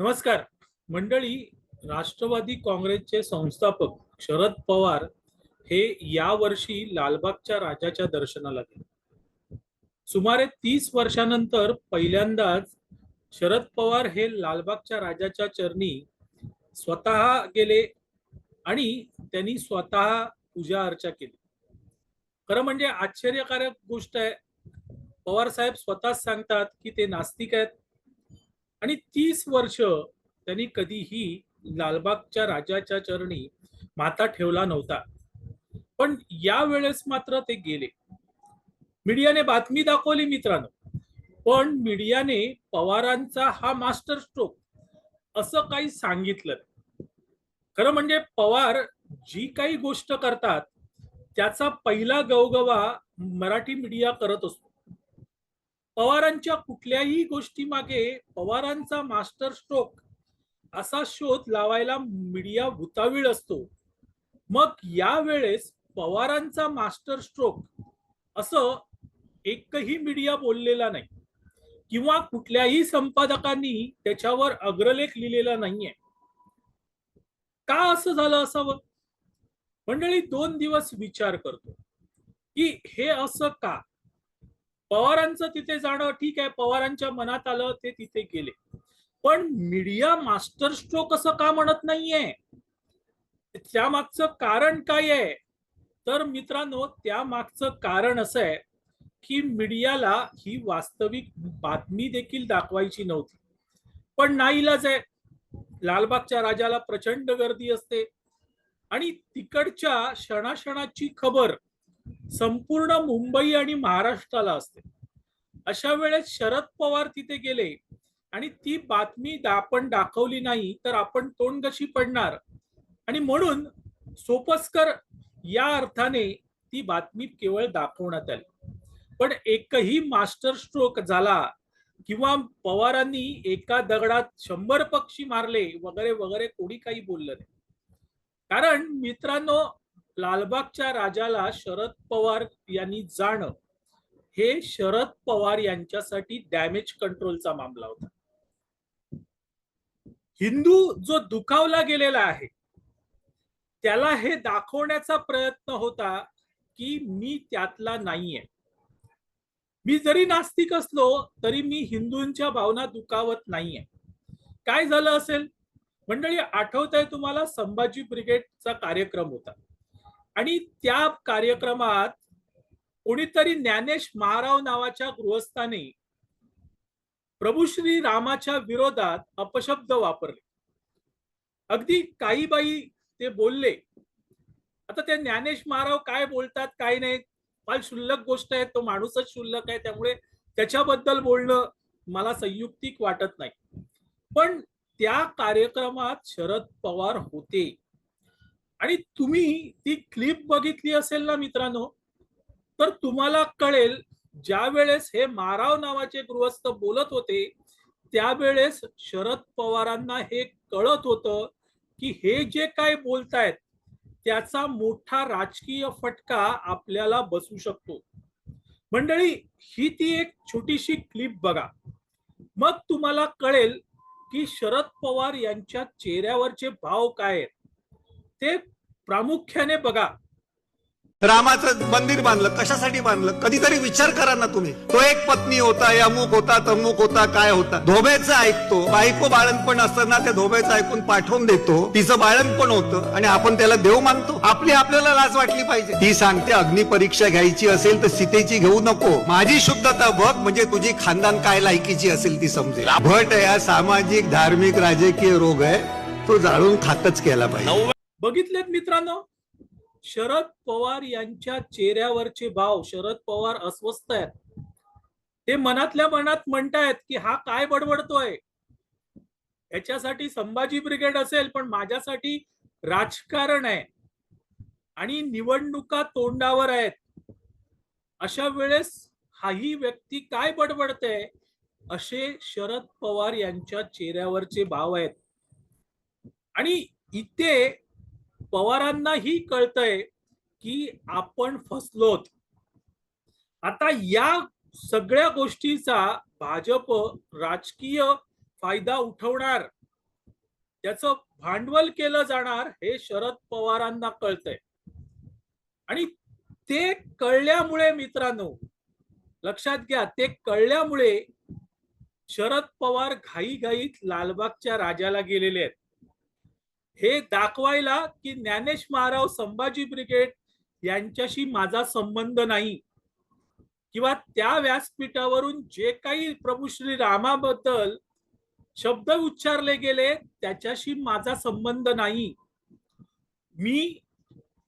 नमस्कार. मंडळी राष्ट्रवादी काँग्रेसचे संस्थापक शरद पवार हे यावर्षी लालबागच्या राजाच्या दर्शनाला गेले. सुमारे तीस वर्षानंतर पहिल्यांदाच शरद पवार हे लालबागच्या राजाच्या चरणी स्वतः गेले आणि त्यांनी स्वतः पूजा अर्चा केली. खरं म्हणजे आश्चर्यकारक गोष्ट आहे. पवार साहेब स्वतःच सांगतात की ते नास्तिक आहेत. आणि तीस वर्ष त्यांनी कधीही लालबागच्या राजाच्या चरणी माता ठेवला नव्हता. पण या वेळेस मात्र ते गेले. मीडियाने बातमी दाखवली मित्रांनो. पण मीडियाने पवारांचा हा मास्टर स्ट्रोक असं काही सांगितलं नाही. खरं म्हणजे पवार जी काही गोष्ट करतात त्याचा पहिला गवगवा मराठी मीडिया करत असतो. पवारांच्या कुठल्याही गोष्टी मागे पवारांचा मास्टर स्ट्रोक असा शोध लावायला मीडिया भुतावीळ असतो. मग यावेळेस पवारांचा मास्टर स्ट्रोक असं एकही मीडिया बोललेला नाही. किंवा कुठल्याही संपादकांनी त्याच्यावर अग्रलेख लिहिलेला नाहीये. का असं झालं असावं? मंडळी दोन दिवस विचार करतो की हे असं का? पवारांचं तिथे जाणं ठीक आहे पवारांच्या मनात आलं ते तिथे गेले. पण मीडिया मास्टर स्ट्रोक असं का म्हणत नाहीये? त्यामागचं कारण काय आहे? तर मित्रांनो त्यामागचं कारण असं आहे की मीडियाला ही वास्तविक बातमी देखील दाखवायची नव्हती. पण नाईलाज आहे. लालबागच्या राजाला प्रचंड गर्दी असते. आणि तिकडच्या क्षणाक्षणाची खबर संपूर्ण मुंबई आणि महाराष्ट्राला असते. अशा वेळेस शरद पवार तिथे गेले आणि ती बातमी आपण दाखवली नाही तर आपण तोंड कशी पडणार? आणि म्हणून सोपस्कर या अर्थाने ती बातमी केवळ दाखवण्यात आली. पण एकही मास्टर स्ट्रोक झाला किंवा पवारांनी एका दगडात शंभर पक्षी मारले वगैरे वगैरे कोणी काही बोललं नाही. कारण मित्रांनो लालबागच्या राजाला शरद पवार यांनी जाणं. हे शरद पवार यांच्यासाठी डॅमेज कंट्रोलचा मामला होता. हिंदू जो दुखावला गेलेला आहे त्याला हे दाखवण्याचा प्रयत्न होता की मी त्यातला नाहीये. मी जरी नास्तिक असलो तरी मी हिंदूंच्या भावना दुखावत नाहीये. काय झालं असेल? मंडळी आठवत आहे तुम्हाला? संभाजी ब्रिगेडचा कार्यक्रम होता. आणि त्या कार्यक्रमात कोणीतरी ज्ञानेश महाराव नावाच्या गृहस्थाने प्रभू श्री रामाच्या विरोधात अपशब्द वापरले. अगदी काही बाई ते बोलले आता ते ज्ञानेश महाराव काय बोलतात काय नाही फार क्षुल्लक गोष्ट आहे तो माणूसच क्षुल्लक आहे त्यामुळे त्याच्याबद्दल बोलणं मला संयुक्तिक वाटत नाही. पण त्या कार्यक्रमात शरद पवार होते. आणि तुम्ही ती क्लिप बघितली असेल ना मित्रांनो तर तुम्हाला कळेल ज्या वेळेस हे माराव नावाचे गृहस्थ बोलत होते त्यावेळेस शरद पवारांना हे कळत होतं की हे जे काय बोलतायत त्याचा मोठा राजकीय फटका आपल्याला बसू शकतो. मंडळी ही ती एक छोटीशी क्लिप बघा. मग तुम्हाला कळेल की शरद पवार यांच्या चेहऱ्यावरचे भाव काय आहेत. ते प्रामुख्याने बघा. रामाचं मंदिर बांधलं कशासाठी बांधलं? कधीतरी विचार करा ना तुम्ही. तो एक पत्नी होता अमुक होता तमुक होता काय होता? धोब्याचं ऐकतो. बायको बाळणपण असताना त्या धोब्याचं ऐकून पाठवून देतो. तिचं बाळणपण होतं आणि आपण त्याला देव मानतो. आपली आपल्याला लाज वाटली पाहिजे. ती सांगते अग्निपरीक्षा घ्यायची असेल तर सीतेची घेऊ नको. माझी शुद्धता बघ म्हणजे तुझी खानदान काय लायकीची असेल ती समजेल भट या सामाजिक धार्मिक राजकीय रोग आहे. तो जाळून खातच केला पाहिजे. बघितलेत मित्रांनो? शरद पवार यांच्या चेहऱ्यावरचे भाव शरद पवार अस्वस्थ आहेत. ते मनातल्या मनात म्हणतायत की हा काय बडबडतोय? याच्यासाठी संभाजी ब्रिगेड असेल पण माझ्यासाठी राजकारण आहे. आणि निवडणुका तोंडावर आहेत. अशा वेळेस हाही व्यक्ती काय बडबडते असे शरद पवार यांच्या चेहऱ्यावरचे भाव आहेत. आणि इथे पवारांनाही कळतंय की आपण फसलोत. आता या सगळ्या गोष्टीचा भाजप राजकीय फायदा उठवणार त्याचं भांडवल केलं जाणार हे शरद पवारांना कळतंय. आणि ते कळल्यामुळे मित्रांनो लक्षात घ्या ते कळल्यामुळे शरद पवार घाईघाईत लालबागच्या राजाला गेलेले आहेत. हे दाखवायला की ज्ञानेश महाराव संभाजी ब्रिगेड यांच्याशी माझा संबंध नाही. किंवा त्या व्यासपीठावरून जे काही प्रभू श्री रामाबद्दल शब्द उच्चारले गेले त्याच्याशी माझा संबंध नाही. मी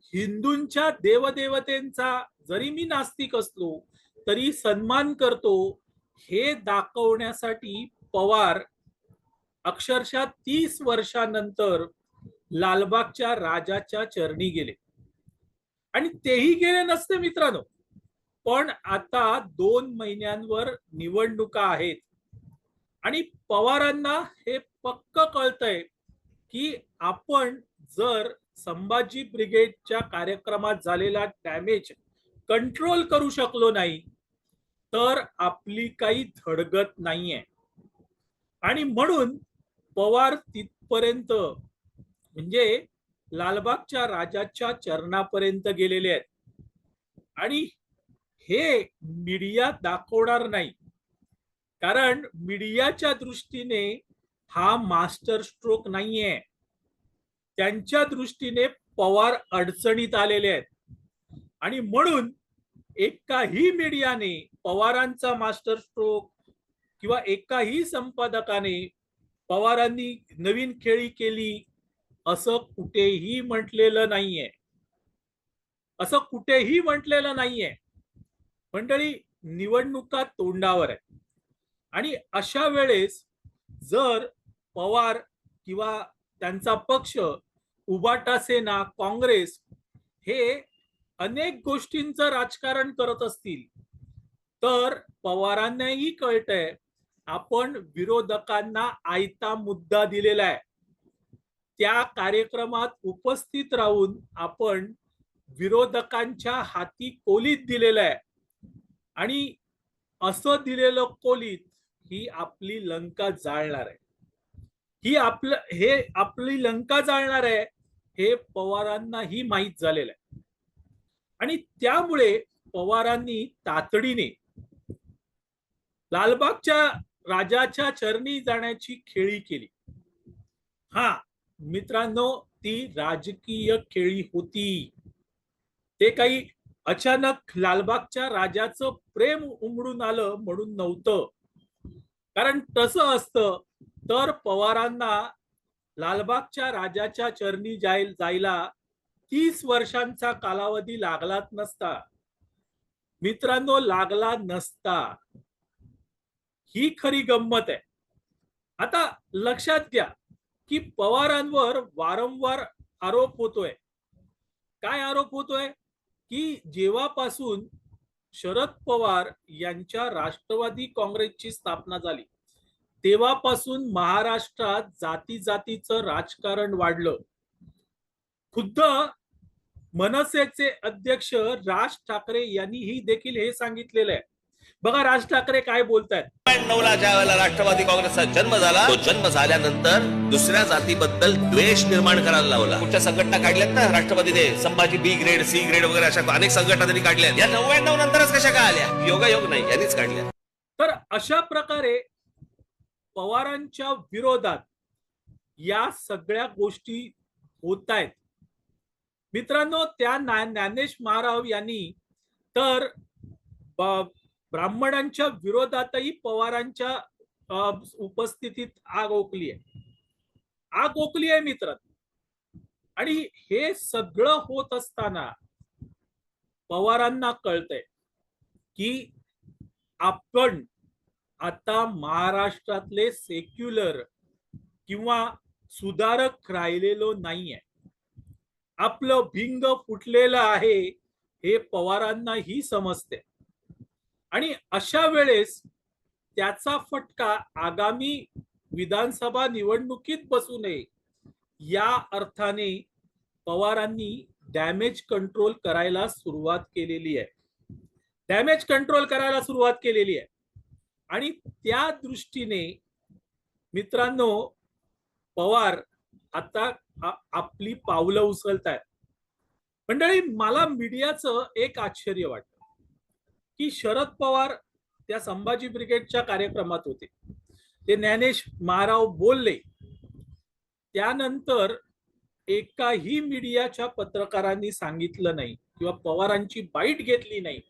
हिंदूंच्या देवदेवतेंचा जरी मी नास्तिक असलो तरी सन्मान करतो. हे दाखवण्यासाठी पवार अक्षरशः तीस वर्षानंतर लालबागच्या राजाच्या चरणी गेले. आणि तेही गेले नसते मित्रांनो. पण आता दोन महिन्यांवर निवडणुका आहेत. आणि पवारांना हे पक्क कळतंय की आपण जर संभाजी ब्रिगेडच्या कार्यक्रमात झालेला डॅमेज कंट्रोल करू शकलो नाही तर आपली काही धडगत नाहीये. आणि म्हणून पवार तिथपर्यंत म्हणजे लालबागच्या राजाच्या चरणापर्यंत गेलेले आहेत. आणि हे मीडिया दाखवणार नाही. कारण मीडियाच्या दृष्टीने हा मास्टर स्ट्रोक नाहीये. त्यांच्या दृष्टीने पवार अडचणीत आलेले आहेत. आणि म्हणून एकाही मीडियाने पवारांचा मास्टर स्ट्रोक किंवा एकाही संपादकाने पवारांनी नवीन खेळी केली असं कुठेही म्हटलेलं नाहीये. असं कुठेही म्हटलेलं नाहीये. मंडळी निवडणुका तोंडावर आहे आणि अशा वेळेस जर पवार किंवा त्यांचा पक्ष उबाटा सेना काँग्रेस हे अनेक गोष्टींचं राजकारण करत असतील तर पवारांनाही कळतंय आपण विरोधकांना आयता मुद्दा दिलेला आहे. त्या कार्यक्रमात उपस्थित राहून आपण विरोधकांच्या हाती कोलीत दिलेलं आहे. आणि असं दिलेलं कोलीत ही आपली लंका जाळणार आहे. ही आपलं हे आपली लंका जाळणार आहे हे पवारांनाही माहीत झालेलं आहे. आणि त्यामुळे पवारांनी तातडीने लालबागच्या राजाच्या चरणी जाण्याची खेळी केली. हा मित्रांनो ती राजकीय खेळी होती. ते काही अचानक लालबागच्या राजाचं प्रेम उमडून आलं म्हणून नव्हतं. कारण तसं असतं तर पवारांना लालबागच्या राजाच्या चरणी जाय जायला तीस वर्षांचा कालावधी लागलाच नसता. मित्रांनो लागला नसता. ही खरी गंमत आहे. आता लक्षात घ्या की पवारांवर वारंवार आरोप होतोय. काय आरोप होतोय? की जेव्हापासून शरद पवार यांच्या राष्ट्रवादी काँग्रेसची स्थापना झाली तेव्हापासून महाराष्ट्रात जाती जातीचं राजकारण वाढलं. खुद्द मनसेचे अध्यक्ष राज ठाकरे यांनीही देखील हे सांगितलेलं आहे. बघा राज ठाकरे काय बोलतायत. ला ज्या वेळेला राष्ट्रवादी काँग्रेसचा जन्म झाला तो जन्म झाल्यानंतर दुसऱ्या जातीबद्दल द्वेष निर्माण करायला लावला. कुठच्या संघटना काढल्यात ना? राष्ट्रवादीने Sambhaji B grade C grade वगैरे अशा अनेक संघटना त्यांनी काढल्या या नव्याण्णव नंतरच कशा काय आल्या? योगायोग नाही यांनीच काढल्या तर अशा प्रकारे पवारांच्या विरोधात या सगळ्या गोष्टी होत आहेत मित्रांनो त्या ज्ञानेश महाराव यांनी तर ब्राह्मणांच्या विरोधातही पवारांच्या उपस्थितीत आग ओकली आहे. आग ओकली आहे मित्र आणि हे सगळं होत असताना पवारांना कळतंय की आपण आता महाराष्ट्रातले सेक्युलर किंवा सुधारक राहिलेलो नाहीये. आपलं भिंग फुटलेलं आहे हे पवारांना ही समजते आणि अशा वेळेस त्याचा फटका आगामी विधानसभा निवडणुकीत बसू नये. या अर्थाने पवारांनी डॅमेज कंट्रोल करायला सुरुवात केलेली आहे. डॅमेज कंट्रोल करायला सुरुवात केलेली आहे. आणि त्या दृष्टीने मित्रांनो पवार आता आपली पावलं उचलतायत. मंडळी मला मीडियाचं एक आश्चर्य वाटतं. की शरद पवार त्या संभाजी ब्रिगेडच्या कार्यक्रमात होते. ते ज्ञानेश महाराव बोलले त्यानंतर एकाही मीडियाच्या पत्रकारांनी सांगितलं नाही किंवा पवारांची बाईट घेतली नाही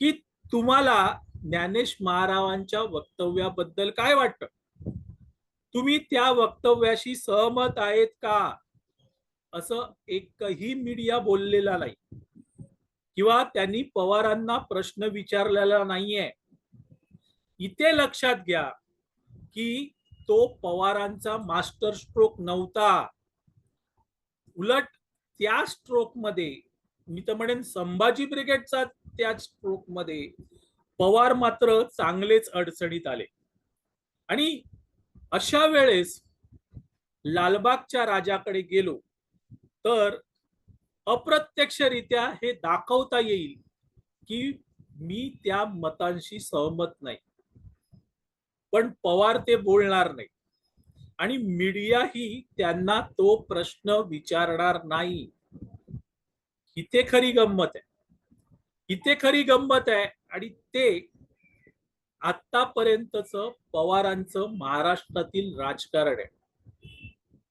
की तुम्हाला ज्ञानेश महारावांच्या वक्तव्याबद्दल काय वाटतं? तुम्ही त्या वक्तव्याशी सहमत आहेत का? असं एकही मीडिया बोललेला नाही. किंवा त्यांनी पवारांना प्रश्न विचारलेला नाहीये. इथे लक्षात घ्या की तो पवारांचा मास्टर स्ट्रोक नव्हता. उलट त्या स्ट्रोकमध्ये मी तर म्हणेन संभाजी ब्रिगेडचा त्या स्ट्रोकमध्ये पवार मात्र चांगलेच अडचणीत आले. आणि अशा वेळेस लालबागच्या राजाकडे गेलो तर अप्रत्यक्षरित्या हे दाखवता येईल की मी त्या मतांशी सहमत नाही. पण पवार ते बोलणार नाही. आणि मीडियाही त्यांना तो प्रश्न विचारणार नाही. इथे खरी गंमत आहे. इथे खरी गंमत आहे आणि ते आतापर्यंतच पवारांचं महाराष्ट्रातील राजकारण आहे.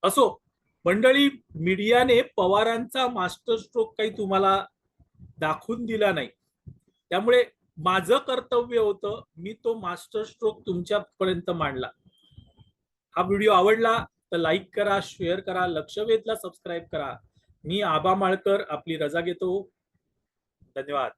असो मंडळी मीडियाने पवारांचा मास्टर स्ट्रोक काही तुम्हाला दाखवून दिला नाही. त्यामुळे माझं कर्तव्य होतं मी तो मास्टर स्ट्रोक तुमच्यापर्यंत मांडला. हा व्हिडिओ आवडला तर लाईक करा शेअर करा लक्ष वेधला सबस्क्राईब करा. मी आबा माळकर आपली रजा घेतो. धन्यवाद.